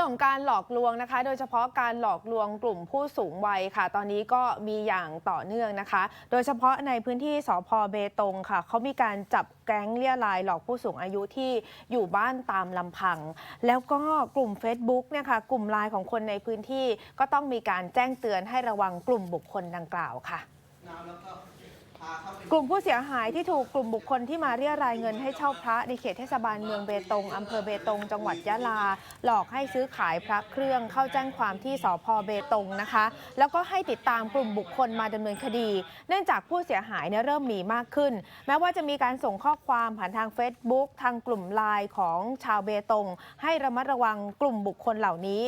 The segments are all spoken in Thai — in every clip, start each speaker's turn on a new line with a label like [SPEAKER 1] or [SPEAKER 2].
[SPEAKER 1] รื่องของการหลอกลวงนะคะ โดยเฉพาะการหลอกลวงกลุ่มผู้สูงวัยค่ะ ตอนนี้ก็มีอย่างต่อเนื่องนะคะ โดยเฉพาะในพื้นที่สพเบตงค่ะเขามีการจับแก๊งเลี่ยรายหลอกผู้สูงอายุที่อยู่บ้านตามลำพัง แล้วก็กลุ่ม Facebook เนี่ยค่ะกลุ่มไลน์ของคนในพื้นที่ก็ต้องมีการแจ้งเตือนให้ระวังกลุ่มบุคคลดังกล่าวค่ะก กลุ่มผู้เสียหายที่ถูกกลุ่มบุคคลที่มาเรียรายเงินให้เช่าพระในเขตเทศบาลเมืองเบตงอำเภอเบตง จังหวัดยะลา หลอกให้ซื้อขายพระเครื่องเข้าแจ้งความที่สพเบตงนะคะ แล้วก็ให้ติดตามกลุ่มบุคคลมาดำเนินคดี เนื่องจากผู้เสียหายเนี่ยเริ่มมีมากขึ้น แม้ว่าจะมีการส่งข้อความผ่านทาง Facebook ทางกลุ่มไลน์ของชาวเบตง ให้ระมัดระวังกลุ่มบุคคลเหล่านี้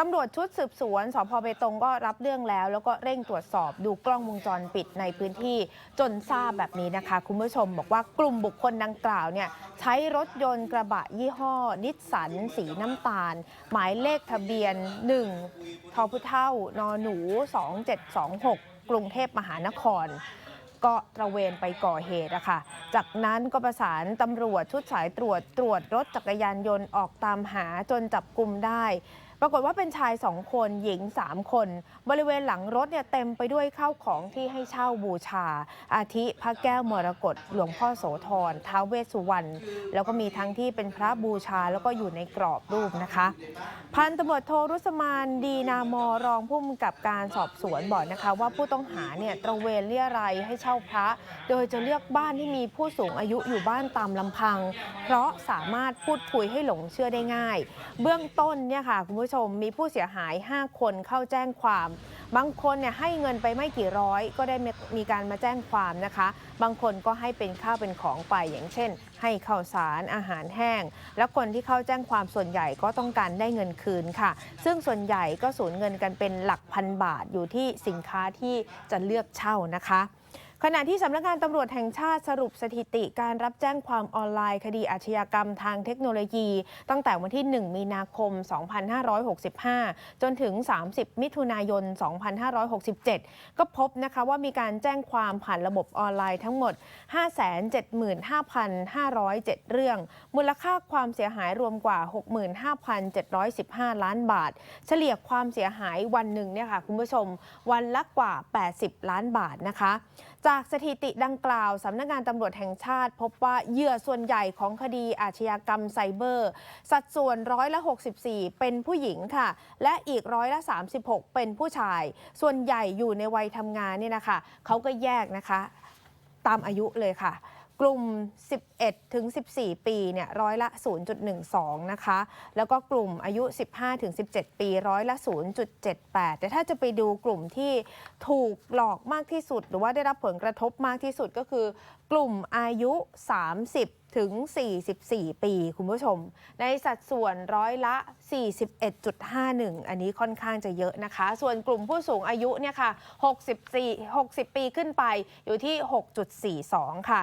[SPEAKER 1] ตำรวจชุดสืบสวนสพเบตงก็รับเรื่องแล้ว แล้วก็เร่งตรวจสอบดูกล้องวงจรปิดในพื้นที่จนทราบแบบนี้นะคะ คุณผู้ชมบอกว่ากลุ่มบุคคลดังกล่าวเนี่ยใช้รถยนต์กระบะยี่ห้อ นิสสันสีน้ำตาล หมายเลขทะเบียน 1ทพเท่านอหนู 2726 กรุงเทพมหานคร ก็ตระเวนไปก่อเหตุอะค่ะจากนั้นก็ประสานตำรวจชุดสายตรวจตรวจรถจักรยานยนต์ออกตามหาจนจับกลุ่มได้ รากฏว่าเป็นชายสองคนหญิงสามคน บริเวณหลังรถเนี่ยเต็มไปด้วยข้าวของที่ให้เช่าบูชา อาทิพระแก้วมรกตหลวงพ่อโสธรท้าวเวสสุวรรณแล้วก็มีทั้งที่เป็นพระบูชาแล้วก็อยู่ในกรอบรูปนะคะ พันตำรวจโทรุสมานดีนามอรองผู้กำกับการสอบสวนบอกนะคะ ว่าผู้ต้องหาเนี่ยตระเวนเรียรัยให้เช่าพระ โดยจะเลือกบ้านที่มีผู้สูงอายุอยู่บ้านตามลำพัง เพราะสามารถพูดคุยให้หลงเชื่อได้ง่าย เบื้องต้นเนี่ยค่ะคุณผู้ชม มีผู้เสียหาย 5 คนเข้าแจ้งความ บางคนเนี่ยให้เงินไปไม่กี่ร้อย ก็ได้มีการมาแจ้งความนะคะ บางคนก็ให้เป็นข้าวเป็นของไปอย่างเช่น ให้ข้าวสารอาหารแห้ง และคนที่เข้าแจ้งความส่วนใหญ่ก็ต้องการได้เงินคืนค่ะ ซึ่งส่วนใหญ่ก็สูญเงินกันเป็นหลักพันบาทอยู่ที่สินค้าที่จะเลือกเช่านะคะ ขณะที่สำนักงานตำรวจแห่งชาติสรุปสถิติการรับแจ้งความออนไลน์ คดีอาชญากรรมทางเทคโนโลยี ตั้งแต่วันที่ 1 มีนาคม 2565 จนถึง 30 มิถุนายน 2567 ก็พบนะคะว่ามีการแจ้งความผ่านระบบออนไลน์ทั้งหมด 575,507 เรื่อง มูลค่าความเสียหายรวมกว่า 65,715 ล้านบาท เฉลี่ยความเสียหายวันหนึ่งเนี่ยค่ะคุณผู้ชมวันละกว่า 80 ล้านบาทนะคะ จากสถิติดังกล่าว สำนักงานตำรวจแห่งชาติ พบว่าเหยื่อส่วนใหญ่ของคดีอาชญากรรมไซเบอร์ สัดส่วนร้อยละ 64 เป็นผู้หญิงค่ะ และอีกร้อยละ 36 เป็นผู้ชาย ส่วนใหญ่อยู่ในวัยทำงานเนี่ยนะคะเขาก็แยกนะคะ ตามอายุเลยค่ะ กลุ่ม 11 ถึง 14 ปีเนี่ยร้อยละ 0.12 นะคะ แล้วก็กลุ่มอายุ 15 ถึง 17 ปีร้อยละ 0.78 แต่ถ้าจะไปดูกลุ่มที่ถูกหลอกมากที่สุด หรือว่าได้รับผลกระทบมากที่สุดก็คือ ลุ่มอายุ 30 ถึง 44 ปี คุณผู้ชม ในสัดส่วนร้อยละ 41.51 อันนี้ค่อนข้างจะเยอะนะคะ ส่วนกลุ่มผู้สูงอายุเนี่ยค่ะ 64 60 ปีขึ้นไปอยู่ที่ 6.42 ค่ะ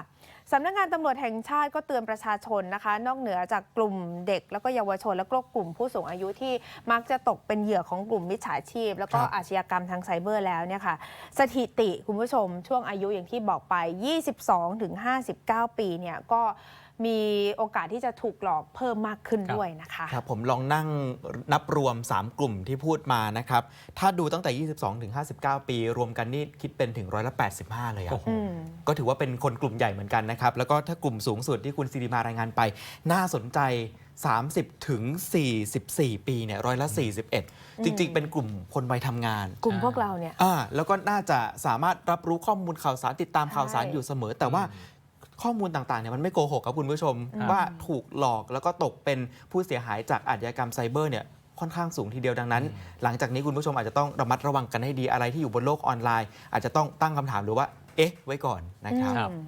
[SPEAKER 1] สำนักงานตำรวจแห่งชาติก็เตือนประชาชนนะคะ นอกเหนือจากกลุ่มเด็ก แล้วก็เยาวชน แล้วก็กลุ่มผู้สูงอายุที่มักจะตกเป็นเหยื่อของกลุ่มมิจฉาชีพ แล้วก็
[SPEAKER 2] ครับ
[SPEAKER 1] อาชญากรรมทางไซเบอร์แล้วเนี่ยค่ะ สถิติคุณผู้ชมช่วงอายุอย่างที่บอกไป 22ถึง 59 ปีเนี่ยก็ มีโอกาสที่จะถูกหลอกเพิ่มมากขึ้น
[SPEAKER 2] ครับ
[SPEAKER 1] ด้วยนะคะ
[SPEAKER 3] ครับผมลองนั่งนับรวม 3 กลุ่มที่พูดมานะครับ ถ้าดูตั้งแต่ 22 ถึง 59 ปี รวมกันนี่คิดเป็นถึงร้อยละ85 เลยอะ
[SPEAKER 2] โอ้โห
[SPEAKER 1] อืม
[SPEAKER 3] ก็ถือว่าเป็นคนกลุ่มใหญ่เหมือนกันนะครับ แล้วก็ถ้ากลุ่มสูงสุดที่คุณสิริมารายงานไป น่าสนใจ 30 ถึง 44 ปีเนี่ยร้อยละ 41 จริง ๆ เป็นกลุ่มคนวัยทำงาน
[SPEAKER 1] กลุ่มพวกเราเนี่ย
[SPEAKER 3] อ่าแล้วก็น่าจะสามารถรับรู้ข้อมูลข่าวสารติดตามข่าวสาร
[SPEAKER 1] ใช่
[SPEAKER 3] อยู่เสมอ แต่ว่า ข้อมูลต่างๆเนี่ยมันไม่โกหกครับคุณผู้ชม
[SPEAKER 1] ครับ
[SPEAKER 3] ว่าถูกหลอกแล้วก็ตกเป็นผู้เสียหายจากอาชญากรรมไซเบอร์เนี่ยค่อนข้างสูงทีเดียวดังนั้น หลังจากนี้คุณผู้ชมอาจจะต้องระมัดระวังกันให้ดีอะไรที่อยู่บนโลกออนไลน์ อาจจะต้องตั้งคำถามหรือว่า เอ๊ะ ไว้ก่อนนะครับ
[SPEAKER 2] ครับ
[SPEAKER 1] อืม